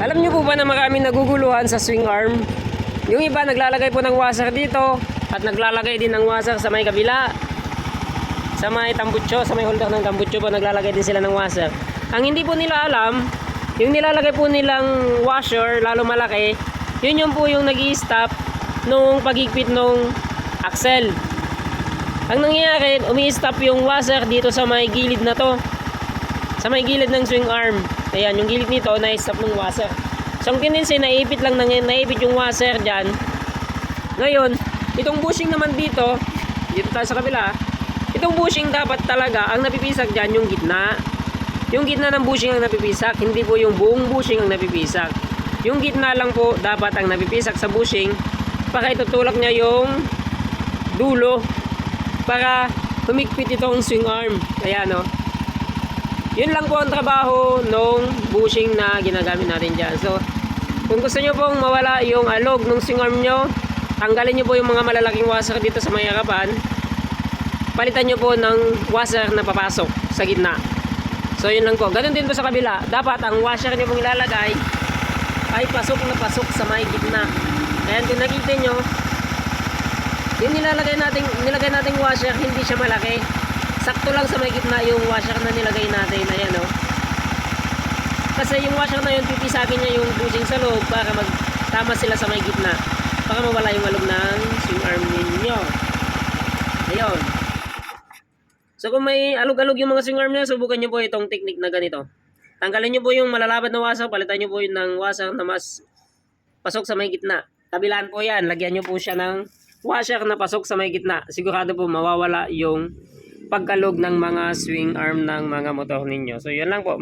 Alam niyo po ba na maraming naguguluhan sa swing arm? Yung iba naglalagay po ng washer dito at naglalagay din ng washer sa may kabila. Sa may tambutso, sa may holder ng tambutso po naglalagay din sila ng washer. Ang hindi po nila alam, yung nilalagay po nilang washer, lalo malaki, yun yung po yung nag stop nung pagigpit nung axle. Ang nangyayari, umi-stop yung washer dito sa may gilid na to. Sa may gilid ng swing arm. Ayan, yung gilid nito, na-stop ng washer. So, ang tendency, naipit lang, nang, naipit yung washer dyan. Ngayon, itong bushing naman dito, dito tayo sa kabila, itong bushing dapat talaga, ang napipisak dyan, yung gitna. Yung gitna ng bushing ang napipisak, hindi po yung buong bushing ang napipisak. Yung gitna lang po, dapat ang napipisak sa bushing, para itutulak niya yung dulo, para humigpit itong swing arm. Ayan, no? Yun lang po ang trabaho nung bushing na ginagamit natin dyan. So, kung gusto nyo pong mawala yung alog ng swing arm nyo, tanggalin nyo po yung mga malalaking washer dito sa may harapan. Palitan nyo po ng washer na papasok sa gitna. So, yun lang po. Ganun din po sa kabila. Dapat ang washer nyo pong ilalagay ay pasok na pasok sa may gitna. Kaya kung nakita nyo, yung nilalagay nating nilagay nating washer hindi siya malaki. Sakto lang sa may gitna yung washer na nilagay natin. Ayan oh. Kasi yung washer na yun pipisakin niya yung bushing sa loob para magtama sila sa may gitna. Para mawala yung alog ng swing arm ninyo. Ayun. So kung may alog-alog yung mga swing arm niya, subukan niyo po itong technique na ganito. Tanggalin niyo po yung malalapad na washer, palitan niyo po yun ng washer na mas pasok sa may gitna. Kabilaan po yan, lagyan niyo po siya ng washer na pasok sa may gitna. Sigurado po mawawala yung pagkalog ng mga swing arm ng mga motor ninyo. So yun lang po.